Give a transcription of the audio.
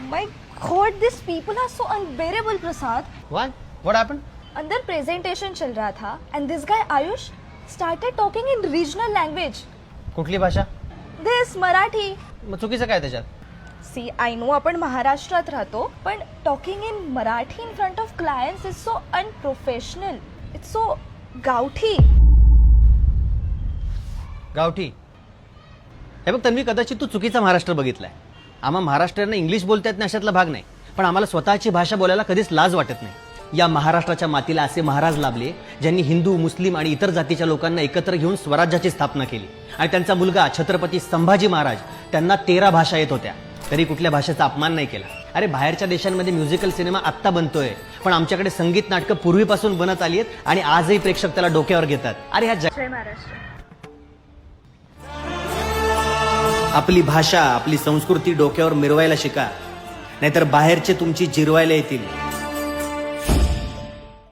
Oh my god, these people are so unbearable, Prasad. What? What happened? अंदर presentation चल रहा था and this guy Ayush started talking in regional language कुठली भाषा? दिस मराठी मग चुकीचं काय त्याच्यात? सी आय नो आपण महाराष्ट्रात राहतो पण talking in Marathi in front of clients is so unprofessional it's so गावठी. गावठी. हे बघ तन्वी कदाचित तू चुकीचा महाराष्ट्र बघितलाय. आम्हा महाराष्ट्रांना इंग्लिश बोलता येत नाही अशातला भाग नाही. पण आम्हाला स्वतःची भाषा बोलायला कधीच लाज वाटत नाही. या महाराष्ट्राच्या मातीला असे महाराज लाभले ज्यांनी हिंदू मुस्लिम आणि इतर जातीच्या लोकांना एकत्र घेऊन स्वराज्याची स्थापना केली. आणि त्यांचा मुलगा छत्रपती संभाजी महाराज त्यांना तेरा भाषा येत होत्या. तरी कुठल्या भाषेचा अपमान नाही केला. अरे बाहेरच्या देशांमध्ये म्युझिकल सिनेमा आत्ता बनतोय. पण आमच्याकडे संगीत नाटकं पूर्वीपासून बनत आली आहेत आणि आजही प्रेक्षक त्याला डोक्यावर घेतात. अरे ह्या जय महाराष्ट्र. आपली भाषा आपली संस्कृती डोक्यावर मिरवायला शिका. नाहीतर बाहेरचे तुमची जिरवायला येतील.